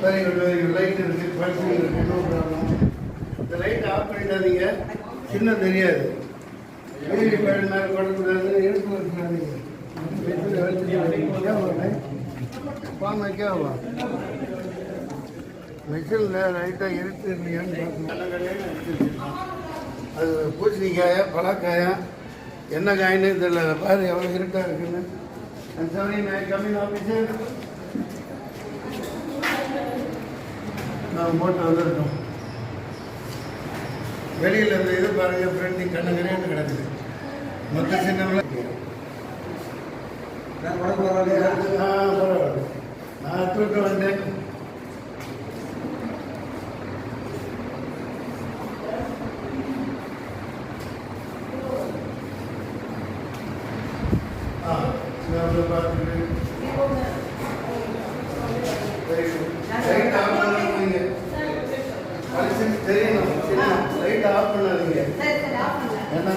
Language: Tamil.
Very good very good light இருக்குது பல்சிங் இருக்குது நோ ப்ராப்ளம் இந்த லைட் ஆஃப் பண்ணிட்டாதீங்க சின்ன தெரியாது வீடு பயன் மேலே கொடுக்கூடாது எடுத்து வச்சுக்காதீங்க பான் வைக்காவா மிஷினில் லைட்டாக இருக்கு இல்லையான்னு பார்க்கணும் அது பூசணிக்காயா பலாக்காயா என்ன காயின்னு தெரியல. பாரு எவ்வளோ இருட்டாக இருக்குன்னு. சாரி நான் கம்மிங் ஆஃபீஸர் நான் போட்டு வந்துருக்கோம். வெளியில் இந்த இது பாருங்க ஃப்ரெண்டு கண்ணங்கரையான்னு கிடக்குது. மொத்த சின்னம்ல ஆ பரவாயில்ல. நான் தூக்கம் வந்தேன் ஆ சின்னம்ல பார்த்துட்டு வெரி குட் லைட் ஆஃப் பண்ணாதீங்க பரிசுக்கு தெரியணும் லைட் ஆஃப் பண்ணாதீங்க. என்ன